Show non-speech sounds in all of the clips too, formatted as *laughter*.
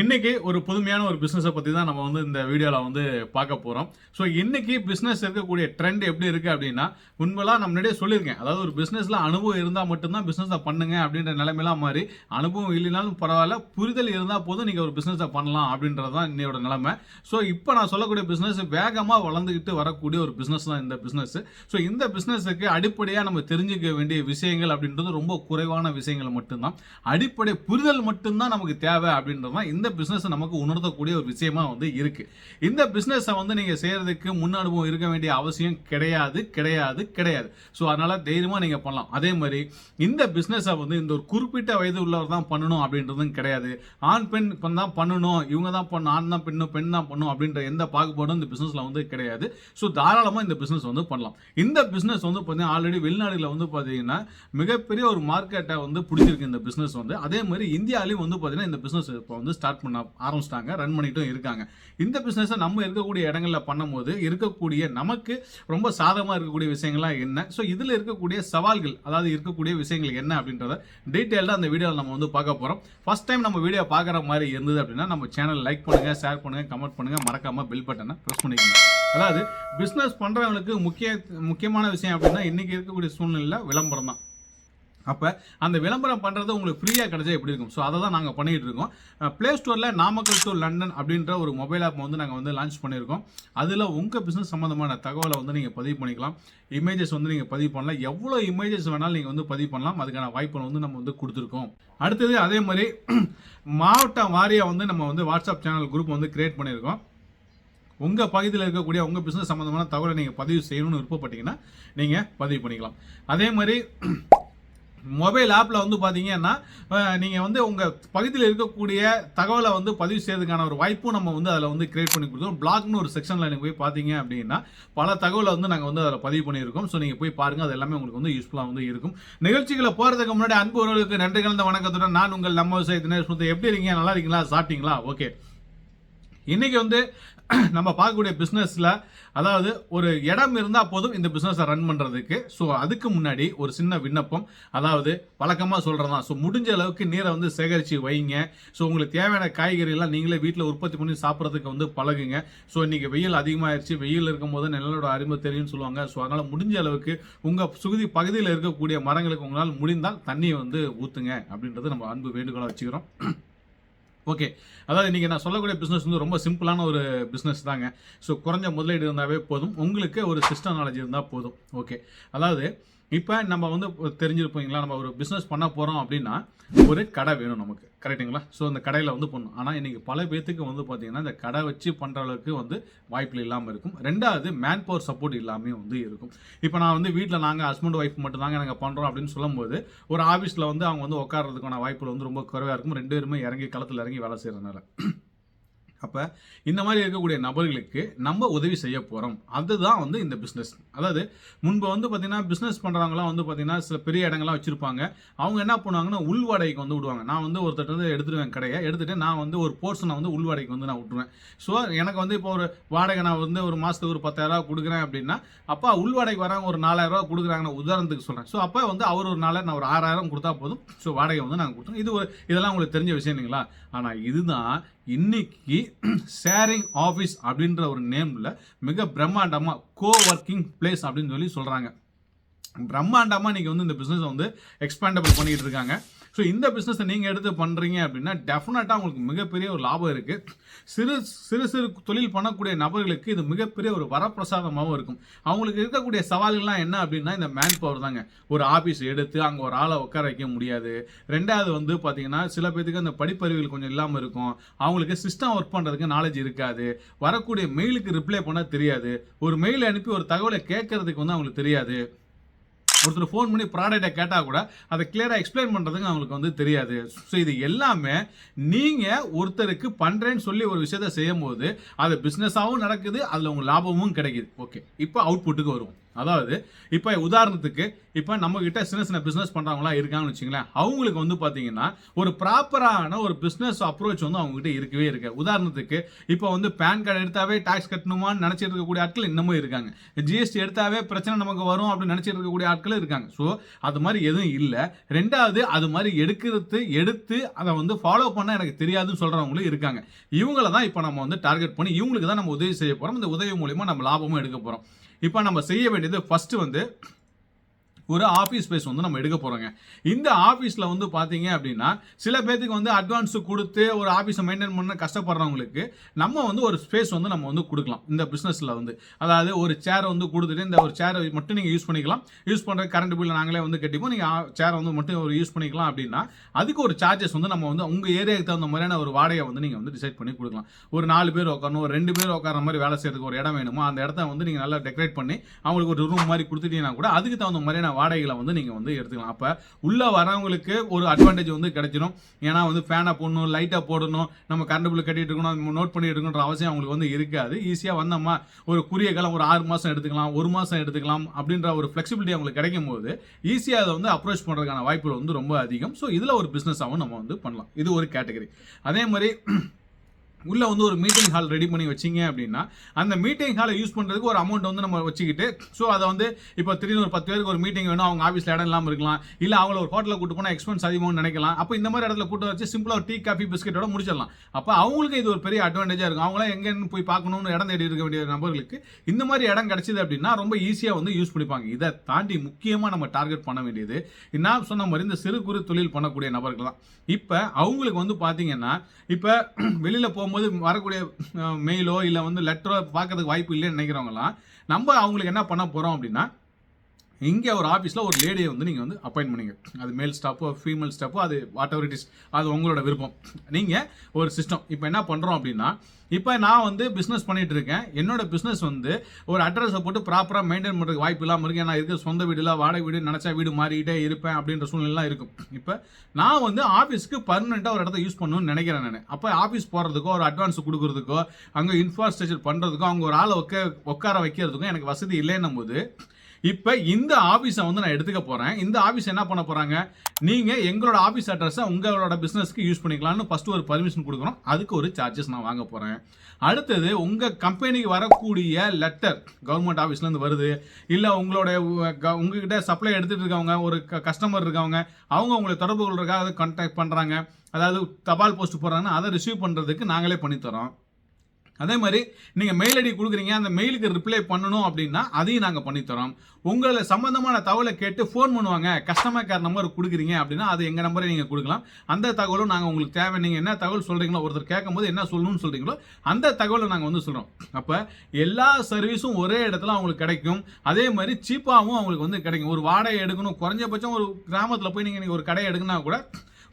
இன்னைக்கு ஒரு புதுமையான ஒரு பிஸ்னஸை பற்றி தான் நம்ம வந்து இந்த வீடியோவில் வந்து பார்க்க போகிறோம் ஸோ இன்னைக்கு பிஸ்னஸ் இருக்கக்கூடிய ட்ரெண்ட் எப்படி இருக்குது அப்படின்னா முன்பெல்லாம் நம்ம முன்னாடியே சொல்லியிருக்கேன். அதாவது ஒரு பிஸ்னஸில் அனுபவம் இருந்தால் மட்டும்தான் பிஸ்னஸை பண்ணுங்க அப்படின்ற நிலைமையெல்லாம் மாறி அனுபவம் இல்லைனாலும் பரவாயில்ல புரிதல் இருந்தால் போதும் நீங்கள் ஒரு பிஸ்னஸை பண்ணலாம் அப்படின்றது தான் இன்னையோட நிலைமை. ஸோ இப்போ நான் சொல்லக்கூடிய பிஸ்னஸ் வேகமாக வளர்ந்துக்கிட்டு வரக்கூடிய ஒரு பிஸ்னஸ் தான் இந்த பிஸ்னஸ் ஸோ இந்த பிஸ்னஸுக்கு அடிப்படையாக நம்ம தெரிஞ்சுக்க வேண்டிய விஷயங்கள் அப்படின்றது ரொம்ப குறைவான விஷயங்கள் மட்டும்தான். அடிப்படை புரிதல் மட்டும்தான் நமக்கு தேவை அப்படின்றது தான் இந்த இந்த பிஸ்னஸ் நமக்கு உணர்த்தக்கூடிய ஒரு விஷயமா வந்து இருக்கு. இந்த பிஸ்னஸை வந்து நீங்கள் செய்யறதுக்கு முன் அனுபவம் இருக்க வேண்டிய அவசியம் கிடையாது கிடையாது கிடையாது. ஸோ அதனால தைரியமாக நீங்கள் பண்ணலாம். அதே மாதிரி இந்த பிஸ்னஸை வந்து இந்த ஒரு குறிப்பிட்ட வயது உள்ளவர் தான் பண்ணணும் அப்படின்றதும் கிடையாது. ஆண் பெண் இப்போ தான் பண்ணணும். இவங்க தான் பண்ணும் ஆண் தான் பெண்ணும் பெண் தான் பண்ணும் அப்படின்ற எந்த பாகுபாடும் இந்த பிஸ்னஸில் வந்து கிடையாது. ஸோ தாராளமாக இந்த பிஸ்னஸ் வந்து பண்ணலாம். இந்த பிஸ்னஸ் வந்து பார்த்தீங்கன்னா ஆல்ரெடி வெளிநாடுகளில் வந்து பார்த்தீங்கன்னா மிகப்பெரிய ஒரு மார்க்கெட்டை வந்து பிடிச்சிருக்கு இந்த பிஸ்னஸ் வந்து. அதே மாதிரி இந்தியாவிலையும் வந்து பார்த்தீங்கன்னா இந்த பிஸ்னஸ் இப்போ வந்து ஸ்டார்ட் பண்ண ஆரம்பிச்சிட்டாங்க ரன் பண்ணிட்டும் இருக்காங்க. இந்த பிஸ்னஸை நம்ம இருக்கக்கூடிய இடங்களில் பண்ணும்போது இருக்கக்கூடிய நமக்கு ரொம்ப சாதகமாக இருக்கக்கூடிய விஷயங்கள்லாம் என்ன? ஸோ இதில் இருக்கக்கூடிய சவால்கள் அதாவது இருக்கக்கூடிய விஷயங்கள் என்ன அப்படின்றத டீட்டெயில்டாக அந்த வீடியோவில் நம்ம வந்து பார்க்க போகிறோம் ஃபர்ஸ்ட் டைம் நம்ம வீடியோ பார்க்குற மாதிரி இருந்தது அப்படின்னா நம்ம சேனல் லைக் பண்ணுங்கள் ஷேர் பண்ணுங்கள் கமெண்ட் பண்ணுங்கள் மறக்காமல் பில் பட்டனை ப்ரெஸ் பண்ணிக்கோங்க. அதாவது பிஸ்னஸ் பண்ணுறவங்களுக்கு முக்கிய முக்கியமான விஷயம் அப்படின்னா இன்றைக்கி இருக்கக்கூடிய சூழ்நிலையில் விளம்பரம் தான். அப்போ அந்த விளம்பரம் பண்ணுறது உங்களுக்கு ஃப்ரீயாக கிடைச்சா எப்படி இருக்கும்? ஸோ அதை தான் நாங்கள் பண்ணிகிட்டு இருக்கோம் ப்ளே ஸ்டோரில் நாமக்கல் டு லண்டன் அப்படின்ற ஒரு மொபைல் ஆப் வந்து நாங்கள் வந்து லான்ச் பண்ணியிருக்கோம். அதில் உங்கள் பிஸ்னஸ் சம்மந்தமான தகவலை வந்து நீங்கள் பதிவு பண்ணிக்கலாம். இமேஜஸ் வந்து நீங்கள் பதிவு பண்ணலாம். எவ்வளோ இமேஜஸ் வேணாலும் நீங்கள் வந்து பதிவு பண்ணலாம். அதுக்கான வாய்ப்பை வந்து நம்ம வந்து கொடுத்துருக்கோம். அடுத்தது அதே மாதிரி *clears throat* மாவட்டம் வாரியாக வந்து நம்ம வந்து வாட்ஸ்அப் சேனல் குரூப் வந்து கிரியேட் பண்ணியிருக்கோம். உங்கள் பகுதியில் இருக்கக்கூடிய உங்கள் பிஸ்னஸ் சம்மந்தமான தகவலை நீங்கள் பதிவு செய்யணும்னு விருப்பப்பட்டீங்கன்னா நீங்கள் பதிவு பண்ணிக்கலாம். அதே மாதிரி *clears throat* மொபைல் ஆப்பில் வந்து பார்த்தீங்கன்னா நீங்கள் வந்து உங்கள் பகுதியில் இருக்கக்கூடிய தகவலை வந்து பதிவு செய்யறதுக்கான ஒரு வாய்ப்பும் நம்ம வந்து அதில் வந்து கிரியேட் பண்ணி கொடுத்தோம் பிளாக்னு ஒரு செக்ஷனில் நீங்கள் போய் பார்த்தீங்க அப்படின்னா பல தகவலை வந்து நாங்கள் வந்து அதில் பதிவு பண்ணியிருக்கோம். ஸோ நீங்கள் போய் பாருங்கள் அது எல்லாமே உங்களுக்கு வந்து யூஸ்ஃபுல்லாக வந்து இருக்கும். நிகழ்ச்சிகளை போகிறதுக்கு முன்னாடி அன்பு உறவுகளுக்கு நன்றி கலந்த வணக்கத்துடன் நான் உங்கள் நம்ம விவசாயத்தினர் எப்படி இருக்கீங்க? நல்லா இருக்கீங்களா? சாப்பிட்டீங்களா? ஓகே இன்னைக்கு வந்து நம்ம பார்க்கக்கூடிய பிஸ்னஸில் அதாவது ஒரு இடம் இருந்தால் போதும் இந்த பிஸ்னஸை ரன் பண்ணுறதுக்கு ஸோ அதுக்கு முன்னாடி ஒரு சின்ன விண்ணப்பம். அதாவது வழக்கமாக சொல்கிறதா ஸோ முடிஞ்ச அளவுக்கு நீரை வந்து சேகரித்து வைங்க. ஸோ உங்களுக்கு தேவையான காய்கறிலாம் நீங்களே வீட்டில் உற்பத்தி பண்ணி சாப்பிட்றதுக்கு வந்து பழகுங்க. ஸோ இன்றைக்கி வெயில் அதிகமாகிடுச்சு வெயில் இருக்கும்போது நிழலோட அருமை தெரியும்னு சொல்லுவாங்க. ஸோ அதனால் முடிஞ்ச அளவுக்கு உங்கள் சுகுதி பகுதியில் இருக்கக்கூடிய மரங்களுக்கு உங்களால் முடிந்தால் தண்ணியை வந்து ஊற்றுங்க அப்படின்றது நம்ம அன்பு வேண்டுகோளாக வச்சுக்கிறோம். ஓகே அதாவது இன்றைக்கி நான் சொல்லக்கூடிய பிஸ்னஸ் வந்து ரொம்ப சிம்பிளான ஒரு பிஸ்னஸ் தாங்க. ஸோ குறைஞ்ச முதலீடு இருந்தாவே போதும். உங்களுக்கு ஒரு சிஸ்டம் நாலேஜ் இருந்தால் போதும். ஓகே அதாவது இப்போ நம்ம வந்து தெரிஞ்சிருப்பீங்களா நம்ம ஒரு பிஸ்னஸ் பண்ண போகிறோம் அப்படின்னா ஒரு கடை வேணும் நமக்கு. கரெக்டுங்களா ஸோ அந்த கடையில் வந்து பண்ணணும் ஆனால் இன்றைக்கி பல பேர்த்துக்கு வந்து பார்த்திங்கன்னா இந்த கடை வச்சு பண்ணுற அளவுக்கு வந்து வாய்ப்பில் இல்லாமல் இருக்கும். ரெண்டாவது மேன் பவர் சப்போர்ட் இல்லாமல் வந்து இருக்கும். இப்போ நான் வந்து வீட்டில் நாங்கள் ஹஸ்பண்ட் ஒய்ஃப் மட்டும் தாங்க நாங்கள் பண்ணுறோம் அப்படின்னு சொல்லும்போது ஒரு ஆஃபீஸில் வந்து அவங்க வந்து உட்கார்றதுக்கான வாய்ப்புகள் வந்து ரொம்ப குறைவாக இருக்கும். ரெண்டு பேருமே இறங்கி களத்தில் இறங்கி வேலை செய்கிறதுனால அப்போ இந்த மாதிரி இருக்கக்கூடிய நபர்களுக்கு நம்ம உதவி செய்ய போகிறோம் அதுதான் வந்து இந்த பிஸ்னஸ் அதாவது முன்பு வந்து பார்த்திங்கன்னா பிஸ்னஸ் பண்ணுறவங்களாம் வந்து பார்த்திங்கன்னா சில பெரிய இடங்கள்லாம் வச்சுருப்பாங்க. அவங்க என்ன பண்ணுவாங்கன்னா உள் வாடகைக்கு வந்து விடுவாங்க. நான் வந்து ஒருத்தர் வந்து எடுத்துருவேன் கடையை. எடுத்துகிட்டு நான் வந்து ஒரு போர்ஷனை வந்து உள் வாடகைக்கு வந்து நான் விட்டுருவேன். ஸோ எனக்கு வந்து இப்போ ஒரு வாடகை நான் வந்து ஒரு மாதத்துக்கு ஒரு பத்தாயிரரூவா கொடுக்குறேன் அப்படின்னா அப்போ உள் வாடகைக்கு வராங்க ஒரு நாலாயிரரூவா கொடுக்குறாங்கன்னு உதாரணத்துக்கு சொல்கிறேன் ஸோ அப்போ வந்து அவர் ஒரு நாளாக நான் ஒரு ஆறாயிரம் கொடுத்தா போதும். ஸோ வாடகை வந்து நாங்கள் கொடுத்தோம் இது ஒரு இதெல்லாம் உங்களுக்கு தெரிஞ்ச விஷயம் இல்லைங்களா? ஆனால் இதுதான் இன்னைக்கு ஷேரிங் ஆஃபீஸ் அப்படின்ற ஒரு நேமில் மிக பிரம்மாண்டமாக கோ ஒர்க்கிங் பிளேஸ் அப்படின்னு சொல்லி சொல்கிறாங்க பிரம்மாண்டமாக நீங்கள் வந்து இந்த பிஸ்னஸை வந்து எக்ஸ்பேண்டபிள் பண்ணிகிட்டு இருக்காங்க. ஸோ இந்த பிஸ்னஸை நீங்கள் எடுத்து பண்ணுறீங்க அப்படின்னா டெஃபினட்டாக உங்களுக்கு மிகப்பெரிய ஒரு லாபம் இருக்குது சிறு சிறு சிறு தொழில் பண்ணக்கூடிய நபர்களுக்கு இது மிகப்பெரிய ஒரு வரப்பிரசாதமாகவும் இருக்கும். அவங்களுக்கு இருக்கக்கூடிய சவால்கள்லாம் என்ன அப்படின்னா இந்த மேன் பவர் தாங்க. ஒரு ஆஃபீஸ் எடுத்து அங்கே ஒரு ஆளை உட்கார வைக்க முடியாது. ரெண்டாவது வந்து பார்த்தீங்கன்னா சில பேத்துக்கு அந்த படிப்பறிவுகள் கொஞ்சம் இல்லாமல் இருக்கும். அவங்களுக்கு சிஸ்டம் ஒர்க் பண்ணுறதுக்கு நாலேஜ் இருக்காது. வரக்கூடிய மெயிலுக்கு ரிப்ளை பண்ண தெரியாது. ஒரு மெயில் அனுப்பி ஒரு தகவலை கேட்கறதுக்கு வந்து அவங்களுக்கு தெரியாது. ஒருத்தர் ஃபோன் பண்ணி ப்ராடக்ட்டை கேட்டால் கூட அதை கிளியராக எக்ஸ்பிளைன் பண்ணுறதுக்கு அவங்களுக்கு வந்து தெரியாது. ஸோ இது எல்லாமே நீங்கள் ஒருத்தருக்கு பண்ணுறேன்னு சொல்லி ஒரு விஷயத்த செய்யும் போது அது பிஸ்னஸாகவும் நடக்குது அதில் உங்களுக்கு லாபமும் கிடைக்குது. ஓகே இப்போ அவுட்புட்டுக்கு வருவோம். அதாவது இப்போ உதாரணத்துக்கு இப்போ நம்ம கிட்ட சின்ன சின்ன பிஸ்னஸ் பண்ணுறவங்களாம் இருக்காங்கன்னு வச்சுங்களேன் அவங்களுக்கு வந்து பார்த்தீங்கன்னா ஒரு ப்ராப்பரான ஒரு பிஸ்னஸ் அப்ரோச் வந்து அவங்ககிட்ட இருக்கவே இருக்கு. உதாரணத்துக்கு இப்போ வந்து பேன் கார்டு எடுத்தாவே டாக்ஸ் கட்டணுமான்னு நினச்சிட்டு இருக்கக்கூடிய ஆட்கள் இன்னமும் இருக்காங்க. ஜிஎஸ்டி எடுத்தாவே பிரச்சனை நமக்கு வரும் அப்படின்னு நினச்சிட்டு இருக்கக்கூடிய ஆட்களும் இருக்காங்க. ஸோ அது மாதிரி எதுவும் இல்லை. ரெண்டாவது அது மாதிரி எடுக்கிறது எடுத்து அதை வந்து ஃபாலோ பண்ண எனக்கு தெரியாதுன்னு சொல்கிறவங்களும் இருக்காங்க. இவங்கள தான் இப்போ நம்ம வந்து டார்கெட் பண்ணி இவங்களுக்கு தான் நம்ம உதவி செய்ய போகிறோம் இந்த உதவி மூலிமா நம்ம லாபமும் எடுக்க போகிறோம் இப்போ நம்ம செய்ய வேண்டிய வேண்டியது ஃபர்ஸ்ட் வந்து ஒரு ஆஃபீஸ் ஸ்பேஸ் வந்து நம்ம எடுக்க போகிறோங்க இந்த ஆஃபீஸில் வந்து பார்த்தீங்க அப்படின்னா சில பேர்த்துக்கு வந்து அட்வான்ஸ் கொடுத்து ஒரு ஆஃபீஸை மெயின்டைன் பண்ண கஷ்டப்படுறவங்களுக்கு நம்ம வந்து ஒரு ஸ்பேஸ் வந்து நம்ம வந்து கொடுக்கலாம். இந்த பிஸ்னஸில் வந்து. அதாவது ஒரு சேரை வந்து கொடுத்துட்டு இந்த ஒரு சேரை மட்டும் நீங்கள் யூஸ் பண்ணிக்கலாம். யூஸ் பண்ணுற கரண்ட் பில் நாங்களே வந்து கட்டிப்போம். நீங்கள் சேரை வந்து மட்டும் ஒரு யூஸ் பண்ணிக்கலாம் அப்படின்னா அதுக்கு ஒரு சார்ஜஸ் வந்து நம்ம வந்து உங்கள் ஏரியாவுக்கு தகுந்த மாதிரியான ஒரு வாடகை வந்து நீங்கள் வந்து டிசைட் பண்ணி கொடுக்கலாம். ஒரு நாலு பேர் உட்காரணும் ஒரு ரெண்டு பேர் உட்கார மாதிரி வேலை செய்யறதுக்கு ஒரு இடம் வேணுமோ அந்த இடத்த வந்து நீங்கள் நல்லா டெக்கரேட் பண்ணி அவங்களுக்கு ஒரு ரூம் மாதிரி கொடுத்துட்டீங்கன்னா கூட அதுக்கு தகுந்த மாதிரியான வாடகைகளை வந்து நீங்கள் வந்து எடுத்துக்கலாம். அப்போ உள்ளே வரவங்களுக்கு ஒரு அட்வான்டேஜ் வந்து கிடைச்சிடும் ஏன்னா வந்து ஃபேனை போடணும் லைட்டாக போடணும் நம்ம கரண்ட் பில் கட்டிட்டு இருக்கணும் நோட் பண்ணிட்டு இருக்கணுன்ற அவசியம் அவங்களுக்கு வந்து இருக்காது. ஈஸியாக வந்தோமா ஒரு குறுகிய காலம் ஒரு ஆறு மாதம் எடுத்துக்கலாம் ஒரு மாதம் எடுத்துக்கலாம் அப்படின்ற ஒரு ஃப்ளெக்சிபிலிட்டி அவங்களுக்கு கிடைக்கும் போது ஈஸியாக அதை வந்து அப்ரோச் பண்ணுறதுக்கான வாய்ப்புகள் வந்து ரொம்ப அதிகம். ஸோ இதில் ஒரு பிஸ்னஸாகவும் நம்ம வந்து பண்ணலாம். இது ஒரு கேட்டகரி அதே மாதிரி உள்ளே வந்து ஒரு மீட்டிங் ஹால் ரெடி பண்ணி வச்சிங்க அப்படின்னா அந்த மீட்டிங் ஹாலை யூஸ் பண்ணுறதுக்கு ஒரு அமௌண்ட் வந்து நம்ம வச்சுக்கிட்டு ஸோ அதை வந்து இப்போ திடீர்னு ஒரு பத்து பேருக்கு ஒரு மீட்டிங் வேணும் அவங்க ஆஃபீஸில் இடம் இல்லாமல் இருக்கலாம் இல்லை அவங்கள ஒரு ஹோட்டலில் கூட்டு போனால் எக்ஸ்பென்ஸ் அதிகமாகவும் நினைக்கலாம் அப்போ இந்த மாதிரி இடத்துல கூட்டு வச்சு சிம்பிளாக ஒரு டீ காஃபி பிஸ்கெட்டோட முடிச்சிடலாம். அப்போ அவங்களுக்கு இது ஒரு பெரிய அட்வான்டேஜாக இருக்கும். அவங்களாம் எங்கேன்னு போய் பார்க்கணும்னு இடம் தேடி இருக்க வேண்டிய நபர்களுக்கு இந்த மாதிரி இடம் கிடச்சிது அப்படின்னா ரொம்ப ஈஸியாக வந்து யூஸ் பண்ணிப்பாங்க. இதை தாண்டி முக்கியமாக நம்ம டார்கெட் பண்ண வேண்டியது நான் சொன்ன மாதிரி இந்த சிறு குறு தொழில் பண்ணக்கூடிய நபர்கள் தான் இப்போ அவங்களுக்கு வந்து பார்த்தீங்கன்னா இப்போ *clears throat* வெளியில் போகும்போது வரக்கூடிய மெயிலோ இல்லை வந்து லெட்டரோ பார்க்கறதுக்கு வாய்ப்பு இல்லைன்னு நினைக்கிறவங்களாம் நம்ம அவங்களுக்கு என்ன பண்ண போகிறோம் அப்படின்னா இங்கே ஒரு ஆஃபீஸில் ஒரு லேடியை வந்து நீங்கள் வந்து அப்பாயின்ட் பண்ணிங்க. அது மேல் ஸ்டாஃபோ ஃபீமேல் ஸ்டாஃபோ அது வாட் எவர் இட் இஸ் அது உங்களோட விருப்பம். நீங்கள் ஒரு சிஸ்டம் இப்போ என்ன பண்ணுறோம் அப்படின்னா இப்போ நான் வந்து பிஸ்னஸ் பண்ணிகிட்டு இருக்கேன். என்னோட பிஸ்னஸ் வந்து ஒரு அட்ரஸை போட்டு ப்ராப்பராக மெயின்டைன் பண்ணுறதுக்கு வாய்ப்பு இல்லாமல் இருக்கு. நான் இருக்க சொந்த வீடுல வாடகை வீடு நினச்சா வீடு மாறிக்கிட்டே இருப்பேன் அப்படின்ற சூழ்நிலாம் இருக்கும். இப்போ நான் வந்து ஆஃபீஸ்க்கு பர்மனெண்ட்டாக ஒரு இடத்த யூஸ் பண்ணணும்னு நினைக்கிறேன் நான். அப்போ ஆஃபீஸ் போகிறதுக்கோ ஒரு அட்வான்ஸ் கொடுக்குறதுக்கோ அங்கே இன்ஃப்ராஸ்ட்ரக்சர் பண்ணுறதுக்கோ அவங்க ஒரு ஆளை உட்க உட்கார வைக்கிறதுக்கும் எனக்கு வசதி இல்லைன்னும் போது இப்போ இந்த ஆஃபீஸை வந்து நான் எடுத்துக்க போகிறேன் இந்த ஆஃபீஸ் என்ன பண்ண போகிறாங்க நீங்கள் எங்களோட ஆஃபீஸ் அட்ரஸை உங்களோட பிஸ்னஸ்க்கு யூஸ் பண்ணிக்கலாம்னு ஃபஸ்ட்டு ஒரு பர்மிஷன் கொடுக்குறோம் அதுக்கு ஒரு சார்ஜஸ் நான் வாங்க போகிறேன் அடுத்தது உங்கள் கம்பெனிக்கு வரக்கூடிய லெட்டர் கவர்மெண்ட் ஆஃபீஸ்லேருந்து வருது. இல்லை உங்களோட உங்ககிட்ட சப்ளை எடுத்துகிட்டு இருக்கவங்க ஒரு கஸ்டமர் இருக்கவங்க அவங்க உங்களை தொடர்பு கொள்றதுக்காக கான்டாக்ட் பண்ணுறாங்க அதாவது தபால் போஸ்ட் போடுறாங்கன்னா அதை ரிசீவ் பண்ணுறதுக்கு நாங்களே பண்ணித்தரோம். அதே மாதிரி நீங்கள் மெயில் ஐடி கொடுக்குறீங்க அந்த மெயிலுக்கு ரிப்ளை பண்ணணும் அப்படின்னா அதையும் நாங்கள் பண்ணித்தரோம். உங்களை சம்மந்தமான தகவலை கேட்டு ஃபோன் பண்ணுவாங்க. கஸ்டமர் கேர் நம்பர் கொடுக்குறீங்க அப்படின்னா அது எங்கள் நம்பரை நீங்கள் கொடுக்கலாம். அந்த தகவலும் நாங்கள் உங்களுக்கு தேவை. நீங்கள் என்ன தகவல் சொல்கிறீங்களோ ஒருத்தர் கேட்கும்போது என்ன சொல்லணும்னு சொல்கிறீங்களோ அந்த தகவலை நாங்கள் வந்து சொல்கிறோம் அப்போ எல்லா சர்வீஸும் ஒரே இடத்துல அவங்களுக்கு கிடைக்கும். அதே மாதிரி சீப்பாகவும் அவங்களுக்கு வந்து கிடைக்கும். ஒரு வாடகை எடுக்கணும். குறைஞ்சபட்சம் ஒரு கிராமத்தில் போய் நீங்கள் ஒரு கடை எடுக்கணும்னா கூட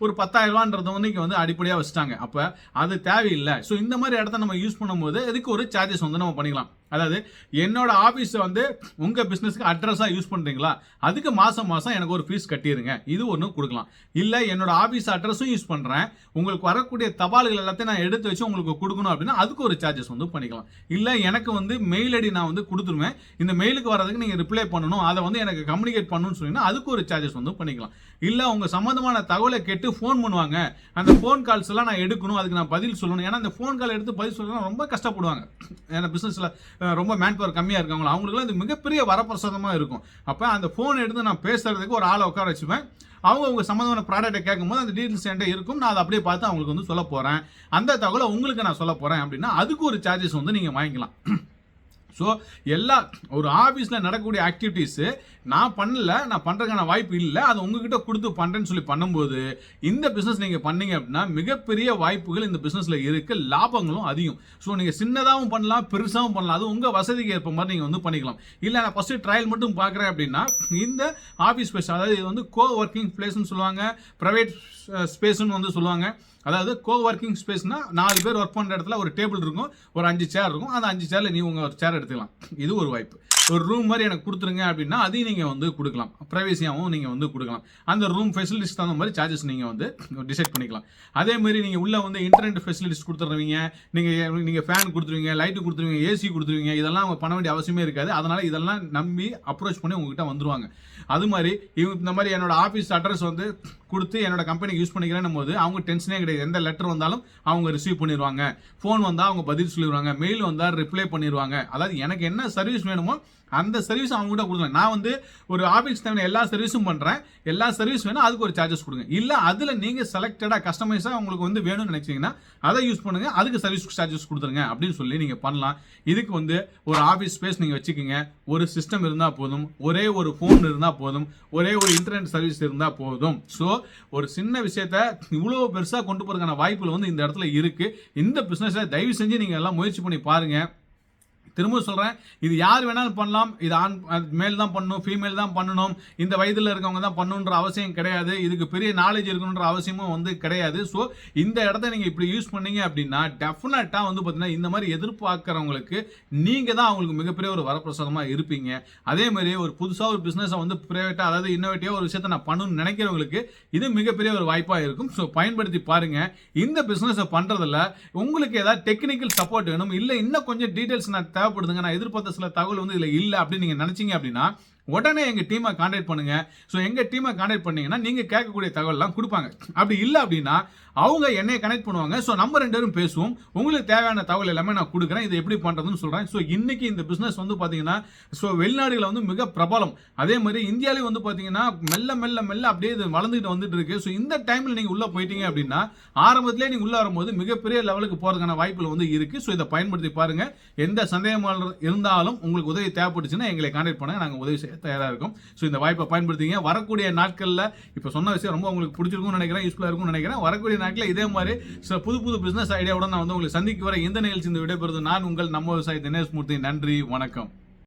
ஒரு பத்தாயிரம் வந்து இங்கே வந்து அடிப்படையாக வச்சுட்டாங்க. அப்போ அது தேவையில்லை. ஸோ இந்த மாதிரி இடத்த நம்ம யூஸ் பண்ணும்போது இதுக்கு ஒரு சார்ஜஸ் வந்து நம்ம பண்ணிக்கலாம். அதாவது என்னோட ஆஃபீஸை வந்து உங்கள் பிஸ்னஸ்க்கு அட்ரஸாக யூஸ் பண்ணுறீங்களா அதுக்கு மாதம் மாதம் எனக்கு ஒரு ஃபீஸ் கட்டிடுங்க இது ஒன்று கொடுக்கலாம். இல்லை என்னோட ஆஃபீஸ் அட்ரஸும் யூஸ் பண்ணுறேன் உங்களுக்கு வரக்கூடிய தபால்கள் எல்லாத்தையும் நான் எடுத்து வச்சு உங்களுக்கு கொடுக்கணும் அப்படின்னா அதுக்கு ஒரு சார்ஜஸ் வந்து பண்ணிக்கலாம். இல்லை எனக்கு வந்து மெயில் ஐடி நான் வந்து கொடுத்துருவேன். இந்த மெயிலுக்கு வரதுக்கு நீங்கள் ரிப்ளை பண்ணணும். அதை வந்து எனக்கு கம்யூனிகேட் பண்ணணும்னு சொன்னீங்கன்னா அதுக்கு ஒரு சார்ஜஸ் வந்து பண்ணிக்கலாம். இல்லை உங்கள் சம்மந்தமான தகவலை கேட்டு ஃபோன் பண்ணுவாங்க. அந்த ஃபோன் கால்ஸ் எல்லாம் நான் எடுக்கணும். அதுக்கு நான் பதில் சொல்லணும். ஏன்னா அந்த ஃபோன் கால் எடுத்து பதில் சொல்லணும் ரொம்ப கஷ்டப்படுவாங்க. ஏன்னா பிஸ்னஸில் ரொம்ப மேன் பவர் கம்மியாக இருக்காங்களோ அவங்களுக்குலாம் இது மிகப்பெரிய வரப்பிரசாதமாக இருக்கும். அப்போ அந்த ஃபோன் எடுத்து நான் பேசுறதுக்கு ஒரு ஆளை உட்கார வச்சுப்பேன். அவங்க உங்கள் சம்மந்தமான ப்ராடக்ட்டை கேட்கும்போது அந்த டீட்டெயில்ஸ் என்கிட்ட இருக்கும். நான் அதை அப்படியே பார்த்து அவங்களுக்கு வந்து சொல்ல போகிறேன் அந்த தகவலை உங்களுக்கு நான் சொல்ல போகிறேன் அப்படின்னா அதுக்கு ஒரு சார்ஜஸ் வந்து நீங்கள் வாங்கிக்கலாம். ஸோ எல்லா ஒரு ஆஃபீஸில் நடக்கக்கூடிய ஆக்டிவிட்டீஸு நான் பண்ணல நான் பண்ணுறதுக்கான வாய்ப்பு இல்லை அது உங்ககிட்ட கொடுத்து பண்ணுறேன்னு சொல்லி பண்ணும்போது இந்த பிஸ்னஸ் நீங்கள் பண்ணீங்க அப்படின்னா மிகப்பெரிய வாய்ப்புகள் இந்த பிஸ்னஸில் இருக்குது லாபங்களும் அதிகம். ஸோ நீங்கள் சின்னதாகவும் பண்ணலாம் பெருசாகவும் பண்ணலாம் அது உங்கள் வசதிக்கு ஏற்ப மாதிரி நீங்கள் வந்து பண்ணிக்கலாம். இல்லை நான் ஃபஸ்ட்டு ட்ரையல் மட்டும் பார்க்குறேன் அப்படின்னா இந்த ஆஃபீஸ் ஸ்பேஸ் அதாவது இது வந்து கோ ஒர்க்கிங் பிளேஸ்னு சொல்லுவாங்க ப்ரைவேட் ஸ்பேஸ்னு வந்து சொல்லுவாங்க அதாவது கோ ஒர்க்கிங் ஸ்பேஸ்னா நாலு பேர் ஒர்க் பண்ணுற இடத்துல ஒரு டேபிள் இருக்கும் ஒரு அஞ்சு சேர் இருக்கும். அந்த அஞ்சு சேரில் நீ உங்கள் ஒரு சேர் எடுத்துக்கலாம். இது ஒரு வாய்ப்பு. ஒரு ரூம் மாதிரி எனக்கு கொடுத்துருங்க அப்படின்னா அதையும் நீங்கள் வந்து கொடுக்கலாம். ப்ரைவேசியாகவும் நீங்கள் வந்து கொடுக்கலாம். அந்த ரூம் ஃபெசிலிட்டிஸ் தகுந்த மாதிரி சார்ஜஸ் நீங்கள் வந்து டிசைட் பண்ணிக்கலாம். அதே மாதிரி நீங்கள் உள்ளே வந்து இன்டர்நெட் ஃபெசிலிட்டிஸ் கொடுத்துருவீங்க நீங்கள் நீங்கள் ஃபேன் கொடுத்துருவீங்க லைட்டு கொடுத்துருவீங்க ஏசி கொடுத்துருவீங்க இதெல்லாம் அவங்க பண்ண வேண்டிய அவசியமே இருக்காது. அதனால் இதெல்லாம் நம்பி அப்ரோச் பண்ணி உங்ககிட்ட வந்துருவாங்க. அது மாதிரி இவங்க இந்த மாதிரி என்னோட ஆஃபீஸ் அட்ரஸ் வந்து கொடுத்து என்னோட கம்பெனிக்கு யூஸ் பண்ணிக்கிறேன் போது அவங்க டென்ஷனே கிடையாது. எந்த லெட்டர் வந்தாலும் அவங்க ரிசீவ் பண்ணிடுவாங்க ஃபோன் வந்தால் அவங்க பதில் சொல்லிடுவாங்க மெயில் வந்தால் ரிப்ளை பண்ணிடுவாங்க அதாவது எனக்கு என்ன சர்வீஸ் வேணுமோ அந்த சர்வீஸ் அவங்க கூட கொடுக்கலாம் நான் வந்து ஒரு ஆஃபீஸ் தேவையான எல்லா சர்வீஸும் பண்ணுறேன் எல்லா சர்வீஸ் வேணும் அதுக்கு ஒரு சார்ஜஸ் கொடுங்க. இல்லை அதில் நீங்கள் செலக்டடாக கஸ்டமைஸாக உங்களுக்கு வந்து வேணும்னு நினச்சிங்கன்னா அதை யூஸ் பண்ணுங்கள் அதுக்கு சர்வீஸ் சார்ஜஸ் கொடுத்துருங்க அப்படின்னு சொல்லி நீங்கள் பண்ணலாம். இதுக்கு வந்து ஒரு ஆஃபீஸ் ஸ்பேஸ் நீங்கள் வச்சுக்கோங்க. ஒரு சிஸ்டம் இருந்தால் போதும். ஒரே ஒரு ஃபோன் இருந்தால் போதும். ஒரே ஒரு இன்டர்நெட் சர்வீஸ் இருந்தால் போதும். ஸோ ஒரு சின்ன விஷயத்த இவ்வளோ பெருசாக கொண்டு போகிறதுக்கான வாய்ப்புகள் வந்து இந்த இடத்துல இருக்குது இந்த பிஸ்னஸை தயவு செஞ்சு நீங்கள் எல்லாம் முயற்சி பண்ணி பாருங்கள் திரும்ப சொல்கிறேன் இது யார் வேணாலும் பண்ணலாம் இது ஆண் மேல் தான் பண்ணணும் ஃபீமேல் தான் பண்ணணும் இந்த வயதில் இருக்கவங்க தான் பண்ணணுன்ற அவசியம் கிடையாது இதுக்கு பெரிய நாலேஜ் இருக்கணுன்ற அவசியமும் வந்து கிடையாது. ஸோ இந்த இடத்த நீங்கள் இப்படி யூஸ் பண்ணீங்க அப்படின்னா டெஃபினட்டாக வந்து பார்த்தீங்கன்னா இந்த மாதிரி எதிர்பார்க்குறவங்களுக்கு நீங்கள் தான் அவங்களுக்கு மிகப்பெரிய ஒரு வரப்பிரசாதமாக இருப்பீங்க. அதே மாதிரி ஒரு புதுசாக ஒரு பிஸ்னஸை வந்து ப்ரைவேட்டாக அதாவது இன்னோவேட்டிவாக ஒரு விஷயத்தை நான் பண்ணணும்னு நினைக்கிறவங்களுக்கு இது மிகப்பெரிய ஒரு வாய்ப்பாக இருக்கும். ஸோ பயன்படுத்தி பாருங்கள் இந்த பிஸ்னஸை பண்ணுறதுல உங்களுக்கு ஏதாவது டெக்னிக்கல் சப்போர்ட் வேணும் இல்லை இன்னும் கொஞ்சம் டீட்டெயில்ஸ் நான் தேவைப்படுதுங்க. நான் எதிர்பார்த்த சில தகவல் வந்து இதில் இல்லை அப்படின்னு நீங்கள் நினச்சிங்க அப்படின்னா உடனே எங்கள் டீமை காண்டாக்ட் பண்ணுங்கள் ஸோ எங்கள் டீமை காண்டாக்ட் பண்ணீங்கன்னா நீங்கள் கேட்கக்கூடிய தகவல்லாம் கொடுப்பாங்க. அப்படி இல்லை அப்படின்னா அவங்க என்னையை கனெக்ட் பண்ணுவாங்க. ஸோ நம்ம ரெண்டு பேரும் பேசுவோம். உங்களுக்கு தேவையான தகவல் எல்லாமே நான் கொடுக்குறேன். இதை எப்படி பண்ணுறதுன்னு சொல்கிறேன் ஸோ இன்றைக்கி இந்த பிஸ்னஸ் வந்து பார்த்தீங்கன்னா ஸோ வெளிநாடுகளில் வந்து மிக பிரபலம். அதே மாதிரி இந்தியாவிலேயும் வந்து பார்த்தீங்கன்னா மெல்ல மெல்ல மெல்ல அப்படியே இது வளர்ந்துட்டு வந்துட்டு இருக்கு. ஸோ இந்த டைமில் நீங்கள் உள்ளே போயிட்டீங்க அப்படின்னா ஆரம்பத்திலே நீங்கள் உள்ளே வரும்போது மிகப்பெரிய லெவலுக்கு போகிறதுக்கான வாய்ப்புகள் வந்து இருக்குது ஸோ இதை பயன்படுத்தி பாருங்கள் எந்த சந்தேகமாக இருந்தாலும் உங்களுக்கு உதவி தேவைப்பட்டுச்சுன்னா எங்களை கான்டாக்ட் பண்ணுங்கள் நாங்கள் உதவி தயாராக இருக்கும். ஸோ இந்த வாய்ப்பை பயன்படுத்திங்க. வரக்கூடிய நாட்களில் இப்போ சொன்ன விஷயம் ரொம்ப உங்களுக்கு பிடிச்சிருக்கும்னு நினைக்கிறேன் யூஸ்ஃபுல்லாக இருக்கும்னு நினைக்கிறேன். வரக்கூடிய நாட்களில் இதே மாதிரி சில புது புது பிஸ்னஸ் ஐடியாவோட நான் வந்து உங்களுக்கு சந்திக்க வர இந்த நிகழ்ச்சி இந்த விடைபெறுது நான் உங்கள் நம்ம விவசாயி தினேஷ் மூர்த்தி. நன்றி வணக்கம்.